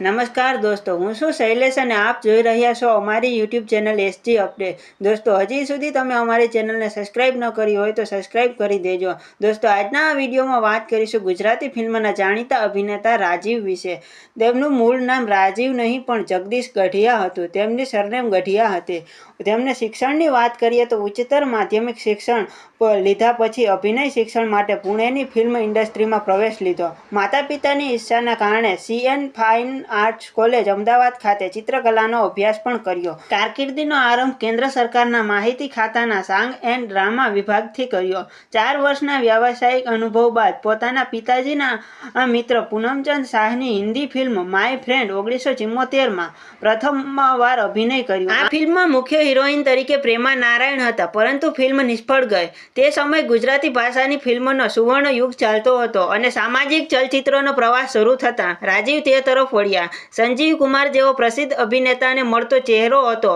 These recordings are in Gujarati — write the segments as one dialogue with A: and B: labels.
A: નમસ્કાર દોસ્તો, હું છું શૈલેષ અને આપ જોઈ રહ્યા છો અમારી યુટ્યુબ ચેનલ એસજી અપડેટ દોસ્તો, હજી સુધી તમે અમારી ચેનલને સબસ્ક્રાઇબ ન કરી હોય તો સબસ્ક્રાઇબ કરી દેજો. દોસ્તો, આજના આ વિડીયોમાં વાત કરીશું ગુજરાતી ફિલ્મના જાણીતા અભિનેતા રાજીવ વિશે. તેમનું મૂળ નામ રાજીવ નહીં, પણ જગદીશ ગઢિયા હતું. તેમની સરનેમ ગઢિયા હતી. તેમને શિક્ષણની વાત કરીએ તો ઉચ્ચતર માધ્યમિક શિક્ષણ લીધા પછી અભિનય શિક્ષણ માટે પુણેની ફિલ્મ ઇન્ડસ્ટ્રીમાં પ્રવેશ લીધો. માતા પિતાની ઈચ્છાના કારણે C N fine arts college Ahmedabad ખાતે ચિત્રકલાનો અભ્યાસ પણ કર્યો. કારકિર્દીનો આરંભ કેન્દ્ર સરકારના માહિતી ખાતાના સાંગ એન્ડ ડ્રામા વિભાગથી કર્યો. ચાર વર્ષના વ્યાવસાયિક અનુભવ બાદ પોતાના પિતાજીના મિત્ર પૂનમચંદ શાહની હિન્દી ફિલ્મ માય ફ્રેન્ડ ઓગણીસો ચિમ્મોતેરમાં પ્રથમવાર અભિનય કર્યો. આ ફિલ્મમાં મુખ્ય હિરોઈન તરીકે પ્રેમા નારાયણ હતા, પરંતુ ફિલ્મ નિષ્ફળ ગઈ. તે સમયે ગુજરાતી ભાષાની ફિલ્મનો સુવર્ણ યુગ ચાલતો હતો અને સામાજિક ચલચિત્રોનો પ્રવાસ શરૂ થતાં રાજીવ તે તરફ વળ્યા. સંજીવ કુમાર જેવો પ્રસિદ્ધ અભિનેતાને મળતો ચહેરો હતો.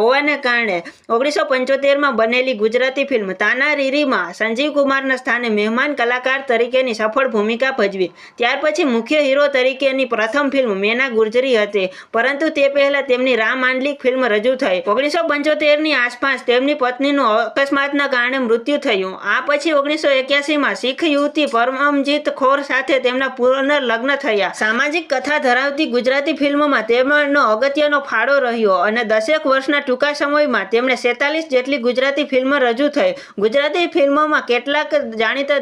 A: હોવાને કારણે ઓગણીસો પંચોતેરમાં બનેલી ગુજરાતી ફિલ્મ તાના રીરીમાં સંજીવ કુમારના સ્થાને મહેમાન કલાકાર તરીકેની સફળ ભૂમિકા ભજવી. ત્યાર પછી મુખ્ય હીરો તરીકેની પ્રથમ ફિલ્મ મેના ગુર્જરી હતી, પરંતુ તે પહેલા તેમની રામ માંડલિક ફિલ્મ રજૂ થઈ. ઓગણીસો પંચોતેરની આસપાસ તેમની પત્નીનું અકસ્માતના કારણે મૃત્યુ થયું. આ પછી ઓગણીસો એક્યાસીમાં શીખ યુવતી પરમજીત ખોર સાથે તેમના પુનર્લગ્ન થયા. સામાજિક કથા ધરાવતી ગુજરાતી ફિલ્મોમાં તેમનો અગત્યનો ફાળો રહ્યો અને દસેક વર્ષના ટૂંકા સમયમાં તેમણે સેતાલીસ જેટલી ગુજરાતી ફિલ્મ રજૂ થઈ. ગુજરાતી ફિલ્મોમાં કેટલાક જાણીતા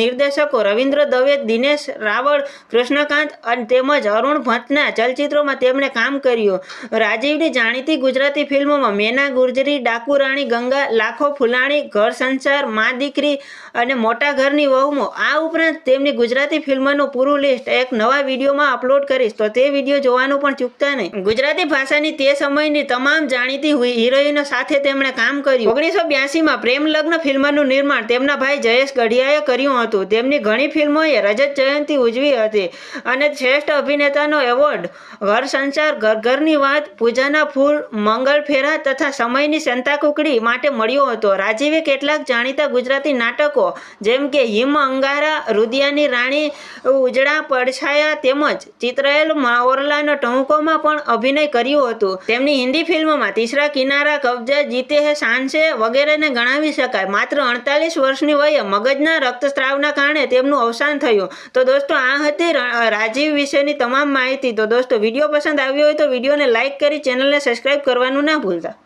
A: નિર્દેશકો રવિન્દ્ર દવે, દિનેશ રાવળ, કૃષ્ણકાંત અને તેમજ અરુણ ભટ્ટના ચલચિત્રોમાં તેમણે કામ કર્યું. રાજીવની જાણીતી ગુજરાતી ફિલ્મોમાં મેના ગુર્જરી, ડાકુ રાણી, ગંગા, લાખો ફુલાણી, ઘર સંસાર, મા દીકરી અને મોટા ઘરની વહુમો. આ ઉપરાંત તેમની ગુજરાતી ફિલ્મનું પૂરું લિસ્ટ એક નવા વિડીયોમાં અપલોડ કરીશ. તો તે વીડિયો જોવાનું પણ ચૂકતા નહીં. ગુજરાતી ભાષાની તે સમયની તમામ જાણીતી હિરોઈનો સાથે તેમણે કામ કર્યું. ઓગણીસો બ્યાસીમાં પ્રેમ લગ્ન ફિલ્મનું નિર્માણ તેમના ભાઈ જયેશ ગઢિયાએ કર્યું હતું. તેમની ઘણી ફિલ્મોએ રજત જયંતિ ઉજવી હતી અને શ્રેષ્ઠ અભિનેતાનો એવોર્ડ, ઘર સંસાર, ઘર ઘરની વાત, પૂજાના ફૂલ, મંગળ ફેરા તથા સમયની સંતા કુકડી માટે મળ્યો હતો. રાજીવે કેટલાક જાણીતા ગુજરાતી નાટકો, જેમ કે હિમ અંગારા, રુદિયાની રાણી, ઉજળા પડછાયા તેમજ ચિત્રાયેલ ઓરલાનો ટહુકોમાં પણ અભિનય કર્યું હતું. તેમની હિન્દી ફિલ્મમાં તીસરા કિનારા કબજા જીતે હે શાનસે વગેરેને ગણાવી શકાય. માત્ર અડતાલીસ વર્ષની વયે મગજના રક્તસ્રાવના કારણે તેમનું અવસાન થયું. તો દોસ્તો, આ હતી રાજીવ વિશેની તમામ માહિતી. તો દોસ્તો, વીડિયો પસંદ આવ્યો હોય તો વિડીયોને લાઇક કરી, ચેનલને સબસ્ક્રાઇબ કરવાનું ના ભૂલતા.